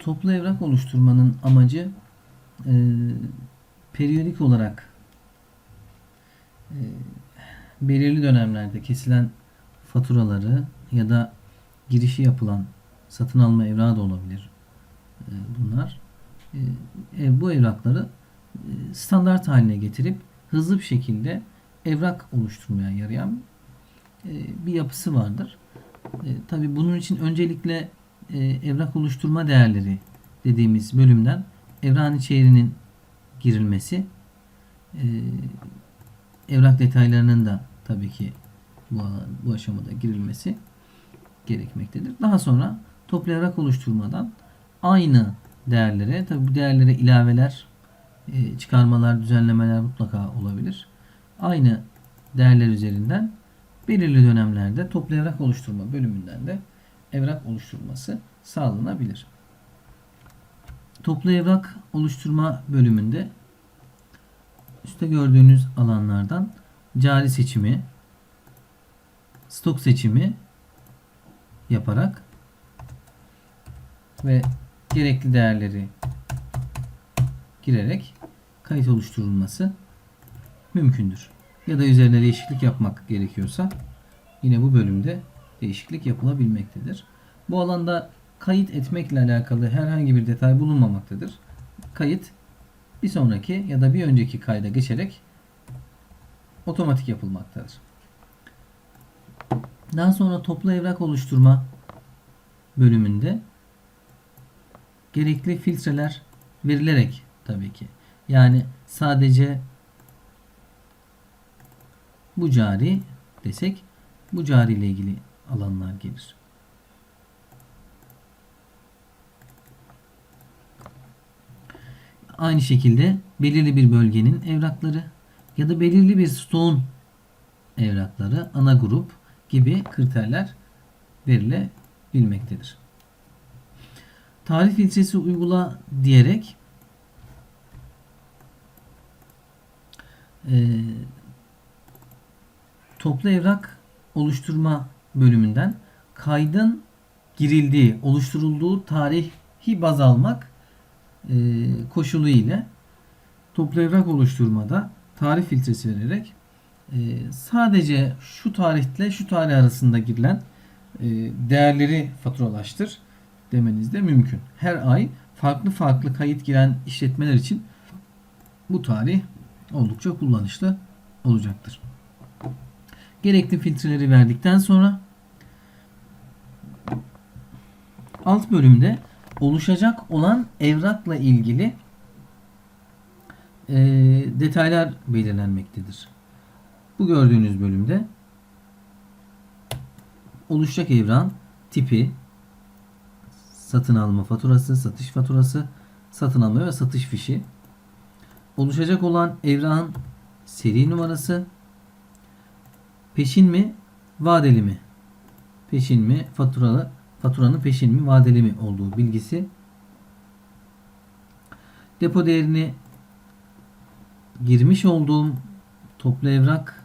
Toplu evrak oluşturmanın amacı e, periyodik olarak e, belirli dönemlerde kesilen faturaları ya da girişi yapılan satın alma evrağı da olabilir e, bunlar. E, e, bu evrakları e, standart haline getirip hızlı bir şekilde evrak oluşturmaya yarayan e, bir yapısı vardır. E, Tabi bunun için öncelikle e, evrak oluşturma değerleri dediğimiz bölümden evrakın içeriğinin girilmesi, e, evrak detaylarının da tabii ki bu, bu aşamada girilmesi gerekmektedir. Daha sonra toplu evrak oluşturmadan aynı değerlere, tabii bu değerlere ilaveler, e, çıkarmalar, düzenlemeler mutlaka olabilir. Aynı değerler üzerinden belirli dönemlerde toplu evrak oluşturma bölümünden de evrak oluşturulması sağlanabilir. Toplu evrak oluşturma bölümünde üstte gördüğünüz alanlardan cari seçimi, stok seçimi yaparak ve gerekli değerleri girerek kayıt oluşturulması mümkündür. Ya da üzerine değişiklik yapmak gerekiyorsa yine bu bölümde değişiklik yapılabilmektedir. Bu alanda kayıt etmekle alakalı herhangi bir detay bulunmamaktadır. Kayıt bir sonraki ya da bir önceki kayda geçerek otomatik yapılmaktadır. Daha sonra toplu evrak oluşturma bölümünde gerekli filtreler verilerek tabii ki. Yani sadece bu cari desek bu cari ile ilgili alanlar gelir. Aynı şekilde belirli bir bölgenin evrakları ya da belirli bir stoğun evrakları, ana grup gibi kriterler verilebilmektedir. Tarih filtresi uygula diyerek e, toplu evrak oluşturma bölümünden kaydın girildiği, oluşturulduğu tarihi baz almak e, koşulu ile toplu evrak oluşturmada tarih filtresi vererek e, sadece şu tarihle şu tarih arasında girilen e, değerleri faturalaştır demeniz de mümkün. Her ay farklı farklı kayıt giren işletmeler için bu tarih oldukça kullanışlı olacaktır. Gerekli filtreleri verdikten sonra alt bölümde oluşacak olan evrakla ilgili e, detaylar belirlenmektedir. Bu gördüğünüz bölümde oluşacak evran tipi, satın alma faturası, satış faturası, satın alma ve satış fişi, oluşacak olan evran seri numarası, peşin mi, vadeli mi? Peşin mi, faturalı, faturanın peşin mi, vadeli mi olduğu bilgisi. Depo değerini girmiş olduğum toplu evrak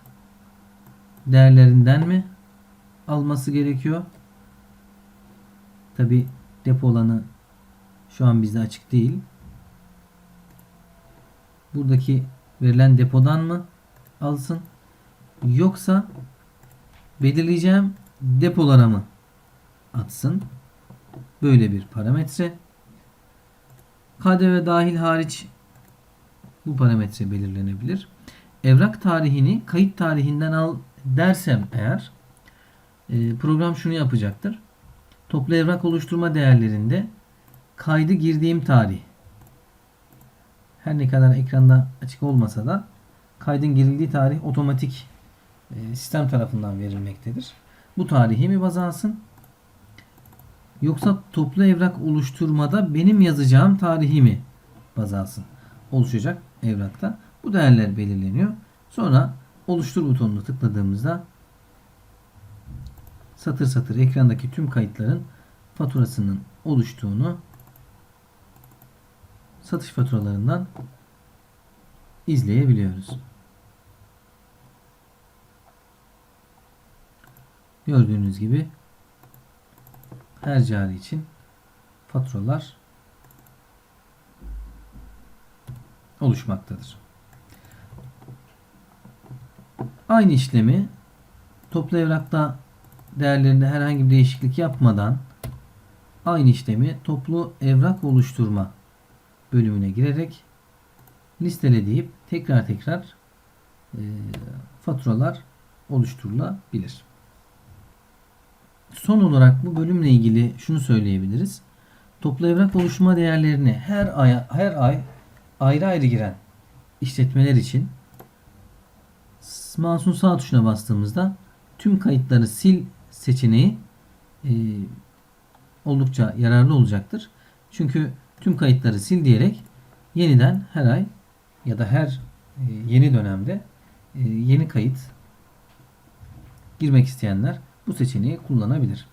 değerlerinden mi alması gerekiyor? Tabi depo alanı şu an bizde açık değil. Buradaki verilen depodan mı alsın? Yoksa belirleyeceğim depolara mı atsın? Böyle bir parametre. KDV dahil hariç bu parametre belirlenebilir. Evrak tarihini kayıt tarihinden al dersem eğer e, program şunu yapacaktır. Toplu evrak oluşturma değerlerinde kaydı girdiğim tarih her ne kadar ekranda açık olmasa da kaydın girildiği tarih otomatik sistem tarafından verilmektedir. Bu tarihi mi baz alsın? Yoksa toplu evrak oluşturmada benim yazacağım tarihi mi baz alsın? Oluşacak evrakta bu değerler belirleniyor. Sonra oluştur butonuna tıkladığımızda satır satır ekrandaki tüm kayıtların faturasının oluştuğunu satış faturalarından izleyebiliyoruz. Gördüğünüz gibi her cari için faturalar oluşmaktadır. Aynı işlemi toplu evrakta değerlerinde herhangi bir değişiklik yapmadan aynı işlemi toplu evrak oluşturma bölümüne girerek listele deyip tekrar tekrar e, faturalar oluşturulabilir. Son olarak bu bölümle ilgili şunu söyleyebiliriz. Toplu evrak oluşturma değerlerini her ay her ay ayrı ayrı giren işletmeler için mouse'un sağ tuşuna bastığımızda tüm kayıtları sil seçeneği e, oldukça yararlı olacaktır. Çünkü tüm kayıtları sil diyerek yeniden her ay ya da her e, yeni dönemde e, yeni kayıt girmek isteyenler bu seçeneği kullanabilir.